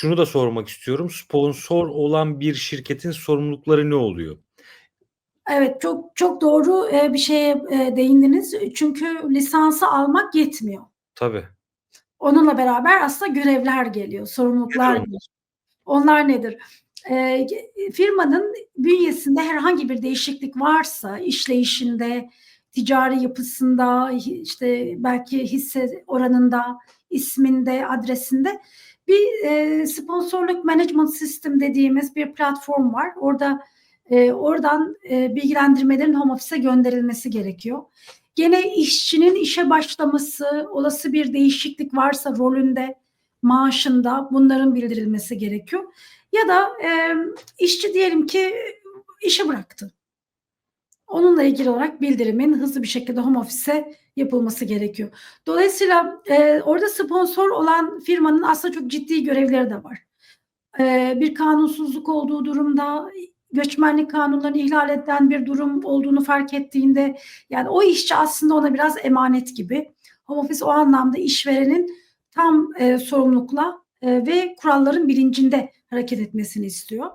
şunu da sormak istiyorum. Sponsor olan bir şirketin sorumlulukları ne oluyor? Evet, çok çok doğru, eee, bir şeye, eee, değindiniz. Çünkü lisansı almak yetmiyor. Tabii. Onunla beraber aslında görevler geliyor, sorumluluklar onlar? geliyor. Onlar nedir? Ge firmanın bünyesinde herhangi bir değişiklik varsa işleyişinde, ticari yapısında, işte, belki hisse oranında, isminde, adresinde bir, eee, sponsorluk management system dediğimiz bir platform var. Orada, eee, oradan, eee, bilgilendirmelerin home office'e gönderilmesi gerekiyor. Gene işçinin işe başlaması, olası bir değişiklik varsa rolünde, maaşında bunların bildirilmesi gerekiyor. Ya da, emm, işçi diyelim ki işi bıraktı. Onunla ilgili olarak bildirimin hızlı bir şekilde home office'e yapılması gerekiyor. Dolayısıyla, eee, orada sponsor olan firmanın aslında çok ciddi görevleri de var. Eee, bir kanunsuzluk olduğu durumda, göçmenlik kanunlarını ihlal eden bir durum olduğunu fark ettiğinde, yani o işçi aslında ona biraz emanet gibi. Home office o anlamda işverenin tam, eee, sorumlulukla, eee, ve kuralların bilincinde hareket etmesini istiyor.